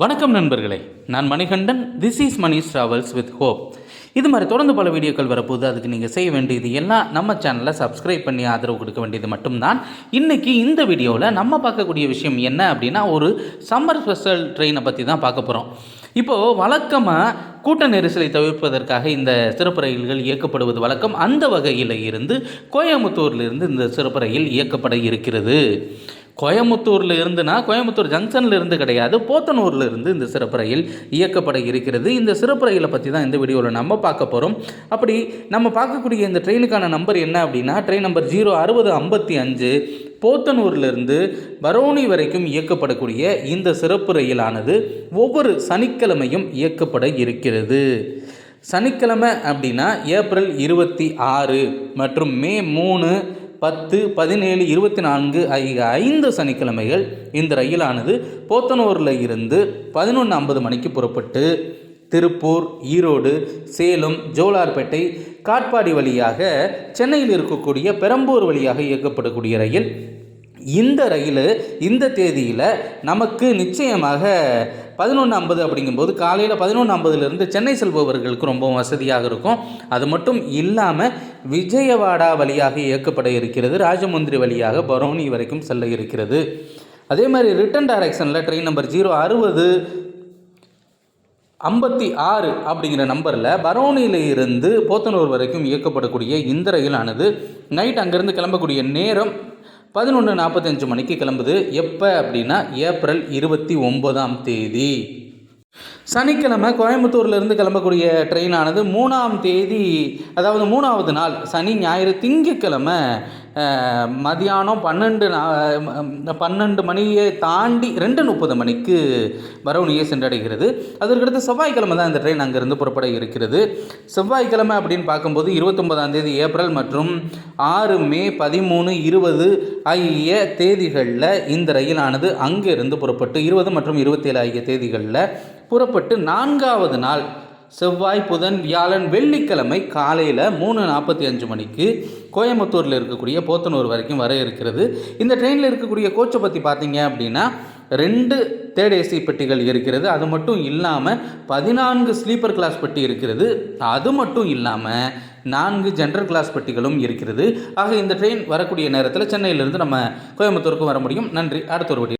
வணக்கம் நண்பர்களே. நான் Manikandan this is Mani travels with hope இது மாதிரி தொடர்ந்து பல வீடியோக்கள் வரப்போகுது. அதுக்கு நீங்கள் செய்ய வேண்டியது எல்லாம் நம்ம சேனலை சப்ஸ்கிரைப் பண்ணி ஆதரவு கொடுக்க வேண்டியது மட்டும்தான். இன்றைக்கி இந்த வீடியோவில் நம்ம பார்க்கக்கூடிய விஷயம் என்ன அப்படின்னா ஒரு சம்மர் ஸ்பெஷல் ட்ரெயினை பற்றி தான் பார்க்க போகிறோம் இப்போது வழக்கமாக கூட்ட நெரிசலை தவிர்ப்பதற்காக இந்த சிறப்பு ரயில்கள் இயக்கப்படுவது வழக்கம். அந்த வகையில் இருந்து கோயம்புத்தூர்லேருந்து இந்த சிறப்பு ரயில் இயக்கப்பட இருக்கிறது. கோயம்புத்தூரில் இருந்துனா கோயம்புத்தூர் ஜங்ஷனில் இருந்து கிடையாது போத்தனூரில் இருந்து இந்த சிறப்பு ரயில் இயக்கப்பட இருக்கிறது. இந்த சிறப்பு ரயிலை பற்றி தான் இந்த வீடியோவில் நம்ம பார்க்க போகிறோம் அப்படி நம்ம பார்க்கக்கூடிய இந்த ட்ரெயினுக்கான நம்பர் என்ன அப்படின்னா ட்ரெயின் நம்பர் ஜீரோ அறுபது ஐம்பத்தி அஞ்சு போத்தனூர்லேருந்து பரோனி வரைக்கும் இயக்கப்படக்கூடிய இந்த சிறப்பு ரயிலானது ஒவ்வொரு சனிக்கிழமையும் இயக்கப்பட இருக்கிறது. சனிக்கிழமை அப்படின்னா ஏப்ரல் இருபத்தி ஆறு மற்றும் மே மூணு பத்து பதினேழு இருபத்தி நான்கு ஆகிய ஐந்து சனிக்கிழமைகள் இந்த ரயிலானது போத்தனூரில் இருந்து பதினொன்று ஐம்பது மணிக்கு புறப்பட்டு திருப்பூர் ஈரோடு சேலம் ஜோலார்பேட்டை காட்பாடி வழியாக சென்னையில் இருக்கக்கூடிய பெரம்பூர் வழியாக இயக்கப்படக்கூடிய ரயில் இந்த ரயில் இந்த தேதியில் நமக்கு நிச்சயமாக பதினொன்று ஐம்பது அப்படிங்கும்போது காலையில் பதினொன்று ஐம்பதுலேருந்து சென்னை செல்பவர்களுக்கு ரொம்ப வசதியாக இருக்கும். அது மட்டும் இல்லாமல் விஜயவாடா வழியாக இயக்கப்பட இருக்கிறது ராஜமுந்திரி வழியாக பரோனி வரைக்கும் செல்ல இருக்கிறது. அதே மாதிரி ரிட்டன் டைரக்ஷனில் ட்ரெயின் நம்பர் ஜீரோ அறுபது ஐம்பத்தி ஆறு அப்படிங்கிற நம்பரில் பரோனியில் இருந்து போத்தனூர் வரைக்கும் இயக்கப்படக்கூடிய இந்த ரயிலானது. நைட் அங்கேருந்து கிளம்பக்கூடிய நேரம் பதினொன்று நாற்பத்தஞ்சு மணிக்கு கிளம்புது. எப்போ அப்படின்னா ஏப்ரல் இருபத்தி ஒன்பதாம் தேதி. சனிக்கிழமை கோயம்புத்தூர்லேருந்து கிளம்பக்கூடிய ட்ரெயினானது மூணாம் தேதி அதாவது மூணாவது நாள் சனி ஞாயிறு திங்கக்கிழமை மதியானம் பன்னெண்டு பன்னெண்டு மணியை தாண்டி ரெண்டு முப்பது மணிக்கு பரவணியை சென்றடைகிறது. அதற்கடுத்து செவ்வாய்க்கிழமை தான் இந்த ட்ரெயின் அங்கேருந்து புறப்பட இருக்கிறது. செவ்வாய்க்கிழமை அப்படின்னு பார்க்கும்போது இருபத்தொன்பதாம் தேதி ஏப்ரல் மற்றும் ஆறு மே பதிமூணு இருபது ஆகிய தேதிகளில் இந்த ரயிலானது அங்கிருந்து புறப்பட்டு இருபது மற்றும் இருபத்தேழு ஆகிய தேதிகளில் புறப்பட்டு நான்காவது நாள் செவ்வாய் புதன் வியாழன் வெள்ளிக்கிழமை காலையில் மூணு நாற்பத்தி அஞ்சு மணிக்கு கோயம்புத்தூரில் இருக்கக்கூடிய போத்தனூர் வரைக்கும் வர இருக்கிறது. இந்த ட்ரெயினில் இருக்கக்கூடிய கோச்சை பற்றி பார்த்தீங்க அப்படின்னா ரெண்டு தேர்ட் ஏசி பெட்டிகள் இருக்கிறது. அது மட்டும் இல்லாமல் பதினான்கு ஸ்லீப்பர் கிளாஸ் பெட்டி இருக்கிறது. அது மட்டும் இல்லாமல் நான்கு ஜென்ரல் கிளாஸ் பெட்டிகளும் இருக்கிறது. ஆக இந்த ட்ரெயின் வரக்கூடிய நேரத்தில் சென்னையிலிருந்து நம்ம கோயம்புத்தூருக்கு வர முடியும். நன்றி. அடுத்த ஒரு